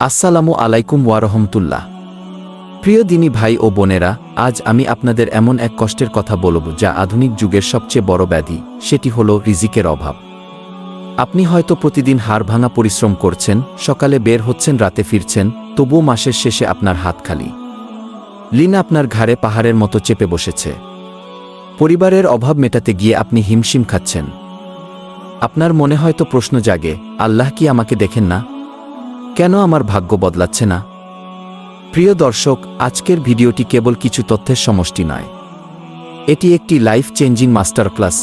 আসসালামু আলাইকুম ওয়ারহমতুল্লাহ প্রিয় দিনী ভাই ও বোনেরা, আজ আমি আপনাদের এমন এক কষ্টের কথা বলব যা আধুনিক যুগের সবচেয়ে বড় ব্যাধি, সেটি হল রিজিকের অভাব। আপনি হয়তো প্রতিদিন হাড় ভাঙা পরিশ্রম করছেন, সকালে বের হচ্ছেন, রাতে ফিরছেন, তবুও মাসের শেষে আপনার হাত খালি। লিন আপনার ঘাড়ে পাহাড়ের মতো চেপে বসেছে। পরিবারের অভাব মেটাতে গিয়ে আপনি হিমশিম খাচ্ছেন। আপনার মনে হয়তো প্রশ্ন জাগে, আল্লাহ কি আমাকে দেখেন না? কেন আমার ভাগ্য বদলাচ্ছে না? প্রিয় দর্শক, আজকের ভিডিওটি কেবল কিছু তথ্যের সমষ্টি নয়। এটি একটি লাইফ চেঞ্জিং মাস্টার ক্লাস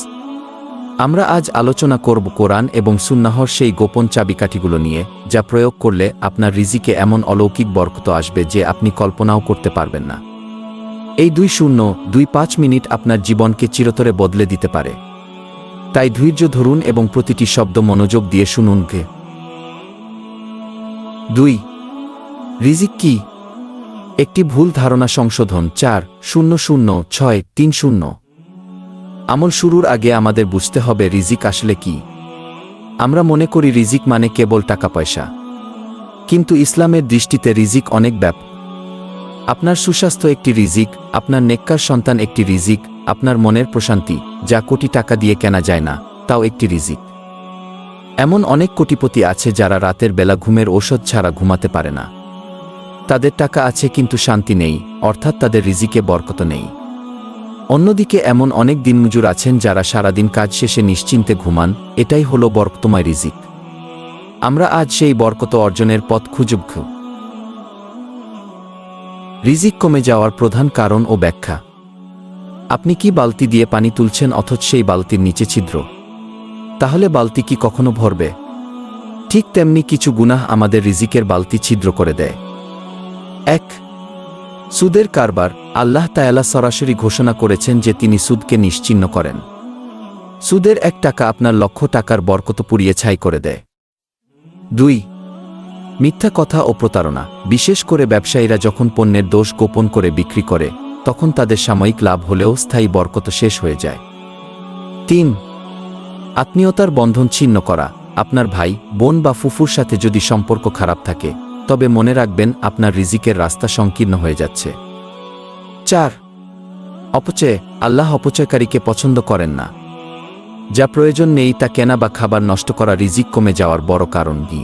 আমরা আজ আলোচনা করব কোরআন এবং সুন্নাহর সেই গোপন চাবিকাঠিগুলো নিয়ে, যা প্রয়োগ করলে আপনার রিজিকে এমন অলৌকিক বরকত আসবে যে আপনি কল্পনাও করতে পারবেন না। এই দুই শূন্য, দুই পাঁচ মিনিট আপনার জীবনকে চিরতরে বদলে দিতে পারে। তাই ধৈর্য ধরুন এবং প্রতিটি শব্দ মনোযোগ দিয়ে শুনুন গে। দুই, রিজিক কি? একটি ভুল ধারণা সংশোধন। চার, শূন্য শূন্য, ছয়, তিন শূন্য। আমল শুরুর আগে আমাদের বুঝতে হবে রিজিক আসলে কি। আমরা মনে করি রিজিক মানে কেবল টাকা পয়সা। কিন্তু ইসলামের দৃষ্টিতে রিজিক অনেক ব্যাপ। আপনার সুস্বাস্থ্য একটি রিজিক, আপনার নেককার সন্তান একটি রিজিক, আপনার মনের প্রশান্তি, যা কোটি টাকা দিয়ে কেনা যায় না, তাও একটি রিজিক। এমন অনেক কোটিপতি আছে যারা রাতের বেলা ঘুমের ঔষধ ছাড়া ঘুমাতে পারে না। তাদের টাকা আছে কিন্তু শান্তি নেই, অর্থাৎ তাদের রিজিকে বরকত নেই। অন্যদিকে এমন অনেক দিনমজুর আছেন যারা সারাদিন কাজ শেষে নিশ্চিন্তে ঘুমান, এটাই হলো বরকতময় রিজিক। আমরা আজ সেই বরকত অর্জনের পথ খুঁজব রিজিক কমে যাওয়ার প্রধান কারণ ও ব্যাখ্যা। আপনি কি বালতি দিয়ে পানি তুলছেন অথচ সেই বালতির নিচে ছিদ্র? তাহলে বালতি কি কখনো ভরবে? ঠিক তেমনি কিছু গুনাহ আমাদের রিজিকের বালতি ছিদ্র করে দেয়। এক, সুদের কারবার, আল্লাহ তায়ালা সরাসরি ঘোষণা করেছেন যে তিনি সুদকে নিশ্চিহ্ন করেন। সুদের এক টাকা আপনার লক্ষ টাকার বরকত পুড়িয়ে ছাই করে দেয়। দুই, মিথ্যা কথা ও প্রতারণা, বিশেষ করে ব্যবসায়ীরা যখন পণ্যের দোষ গোপন করে বিক্রি করে, তখন তাদের সাময়িক লাভ হলেও স্থায়ী বরকত শেষ হয়ে যায়। তিন আত্মীয়তার বন্ধন ছিন্ন করা, আপনার ভাই, বোন বা ফুফুর সাথে যদি সম্পর্ক খারাপ থাকে, তবে মনে রাখবেন আপনার রিজিকের রাস্তা সংকীর্ণ হয়ে যাচ্ছে। চার অপচয় আল্লাহ অপচয়কারীকে পছন্দ করেন না। যা প্রয়োজন নেই তা কেনা বা খাবার নষ্ট করা রিজিক কমে যাওয়ার বড় কারণ কি?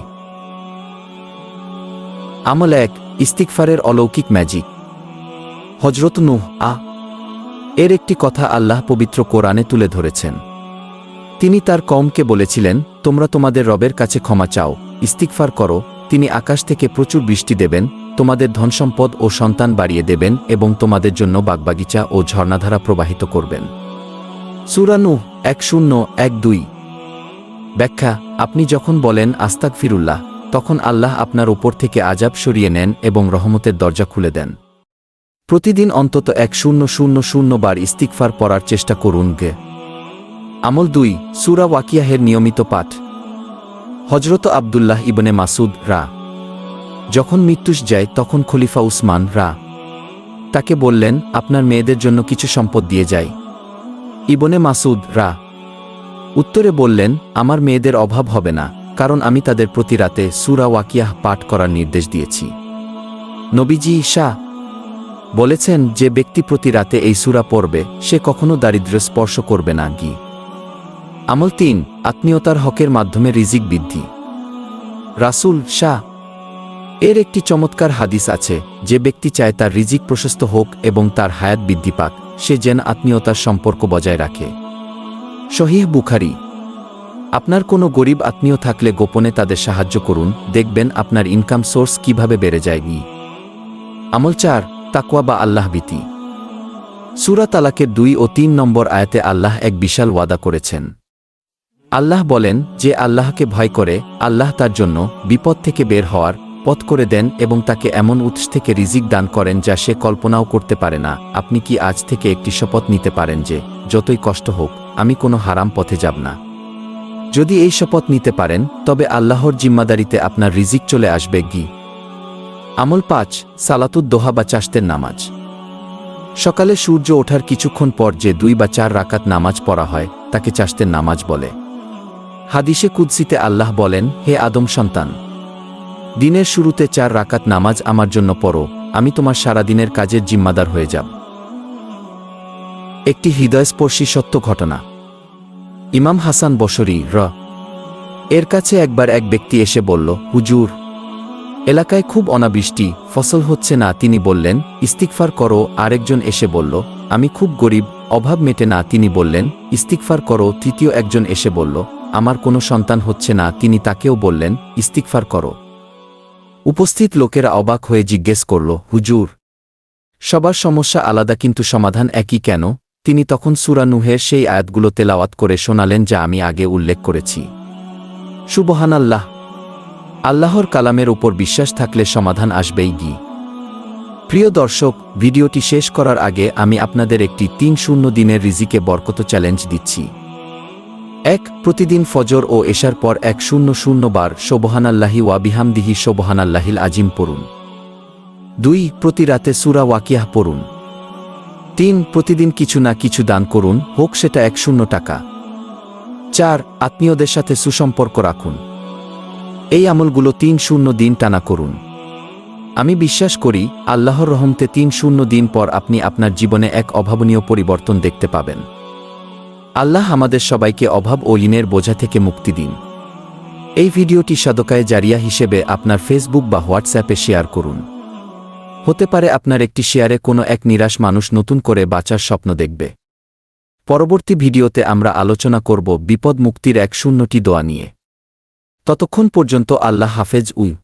আমল এক ইস্তিকফারের অলৌকিক ম্যাজিক হজরত নুহ আ এর একটি কথা আল্লাহ পবিত্র কোরআনে তুলে ধরেছেন। তিনি তার কমকে বলেছিলেন, তোমরা তোমাদের রবের কাছে ক্ষমা চাও ইস্তিকফার করো, তিনি আকাশ থেকে প্রচুর বৃষ্টি দেবেন, তোমাদের ধনসম্পদ ও সন্তান বাড়িয়ে দেবেন এবং তোমাদের জন্য বাগবাগিচা ও ঝর্ণাধারা প্রবাহিত করবেন। সুরানু এক শূন্য এক দুই ব্যাখ্যা, আপনি যখন বলেন আস্তাক ফিরুল্লাহ তখন আল্লাহ আপনার ওপর থেকে আজাব সরিয়ে নেন এবং রহমতের দরজা খুলে দেন। প্রতিদিন অন্তত এক শূন্য শূন্য শূন্য বার ইস্তিকফার পড়ার চেষ্টা করুন গে। আমল দুই, সুরা ওয়াকিয়াহের নিয়মিত পাঠ। হজরত আবদুল্লাহ ইবনে মাসুদ রা। যখন মৃত্যুস যায়, তখন খলিফা উসমান, রা। তাকে বললেন, আপনার মেয়েদের জন্য কিছু সম্পদ দিয়ে যায় ইবনে মাসুদ রা। উত্তরে বললেন, আমার মেয়েদের অভাব হবে না, কারণ আমি তাদের প্রতি রাতে সুরা ওয়াকিয়াহ পাঠ করার নির্দেশ দিয়েছি। নবীজি, শাহ, বলেছেন, যে ব্যক্তি প্রতি রাতে এই সুরা পড়বে, সে কখনো দারিদ্র্য স্পর্শ করবে না, গি। আমল তিন, আত্মীয়তার হকের মাধ্যমে রিজিক বৃদ্ধি। রাসুল, শাহ। এর একটি চমৎকার হাদিস আছে, যে ব্যক্তি চায় তার রিজিক প্রশস্ত হোক এবং তার হায়াত বৃদ্ধি পাক, সে যেন আত্মীয়তার সম্পর্ক বজায় রাখে। শহীহ বুখারি। আপনার কোনো গরিব আত্মীয় থাকলে গোপনে তাদের সাহায্য করুন, দেখবেন আপনার ইনকাম সোর্স কীভাবে বেড়ে যায়। ই আমল চার তাকুয়া বা আল্লাহ ভীতি। সুরা তালাকের দুই ও তিন নম্বর আয়াতে আল্লাহ এক বিশাল ওয়াদা করেছেন। আল্লাহ বলেন যে আল্লাহকে ভয় করে, আল্লাহ তার জন্য বিপদ থেকে বের হওয়ার পথ করে দেন এবং তাকে এমন উৎস থেকে রিজিক দান করেন যা সে কল্পনাও করতে পারে না। আপনি কি আজ থেকে একটি শপথ নিতে পারেন যে, যতই কষ্ট হোক, আমি কোনো হারাম পথে যাব না? যদি এই শপথ নিতে পারেন, তবে আল্লাহর জিম্মাদারিতে আপনার রিজিক চলে আসবে গি। আমল পাঁচ, সালাতুদ দোহা বা চাষতের নামাজ। সকালে সূর্য ওঠার কিছুক্ষণ পর যে দুই বা চার রাকাত নামাজ পড়া হয়, তাকে চাষতের নামাজ বলে। হাদিসে কুদ্সিতে আল্লাহ বলেন, হে আদম সন্তান, দিনের শুরুতে চার রাকাত নামাজ আমার জন্য পড়ো, আমি তোমার সারাদিনের কাজের জিম্মাদার হয়ে যাব। একটি হৃদয়স্পর্শী সত্য ঘটনা। ইমাম হাসান বসরি র, এর কাছে একবার এক ব্যক্তি এসে বলল, হুজুর, এলাকায় খুব অনাবৃষ্টি, ফসল হচ্ছে না। তিনি বললেন ইস্তিকফার করো। আরেকজন এসে বলল, আমি খুব গরিব, অভাব মেটে না। তিনি বললেন ইস্তিকফার করো। তৃতীয় একজন এসে বলল আমার কোনো সন্তান হচ্ছে না, তিনি তাকেও বললেন ইস্তিকফার করো। উপস্থিত লোকেরা অবাক হয়ে জিজ্ঞেস করল, হুজুর, সবার সমস্যা আলাদা কিন্তু সমাধান একই কেন? তিনি তখন সুরানুহের সেই আয়াতগুলো তেলাওয়াত করে শোনালেন যা আমি আগে উল্লেখ করেছি। সুবহান আল্লাহ আল্লাহর কালামের ওপর বিশ্বাস থাকলে সমাধান আসবেই গি। প্রিয় দর্শক, ভিডিওটি শেষ করার আগে আমি আপনাদের একটি তিন শূন্য দিনের রিজিকে বরকত চ্যালেঞ্জ দিচ্ছি। এক, প্রতিদিন ফজর ও এশার পর এক শূন্য শূন্য বার সোবহানাল্লাহি ওয়াবিহামদিহি সোবহানাল্লাহিল আজিম পড়ুন। দুই, প্রতি রাতে সুরা ওয়াকিয়াহ পড়ুন। তিন, প্রতিদিন কিছু না কিছু দান করুন, হোক সেটা এক শূন্য টাকা। চার, আত্মীয়দের সাথে সুসম্পর্ক রাখুন। এই আমলগুলো তিন শূন্য দিন টানা করুন। আমি বিশ্বাস করি, আল্লাহর রহমতে তিন শূন্য দিন পর আপনি আপনার জীবনে এক অভাবনীয় পরিবর্তন দেখতে পাবেন। আল্লাহ আমাদের সবাইকে অভাব ও ঋণের বোঝা থেকে মুক্তি দিন। এই ভিডিওটি সাদকায় জারিয়া হিসেবে আপনার ফেসবুক বা হোয়াটসঅ্যাপে শেয়ার করুন। হতে পারে আপনার একটি শেয়ারে কোনো এক নিরাশ মানুষ নতুন করে বাঁচার স্বপ্ন দেখবে। পরবর্তী ভিডিওতে আমরা আলোচনা করব বিপদ মুক্তির এক শূন্যটি দোয়া নিয়ে। ততক্ষণ পর্যন্ত আল্লাহ হাফেজ, উই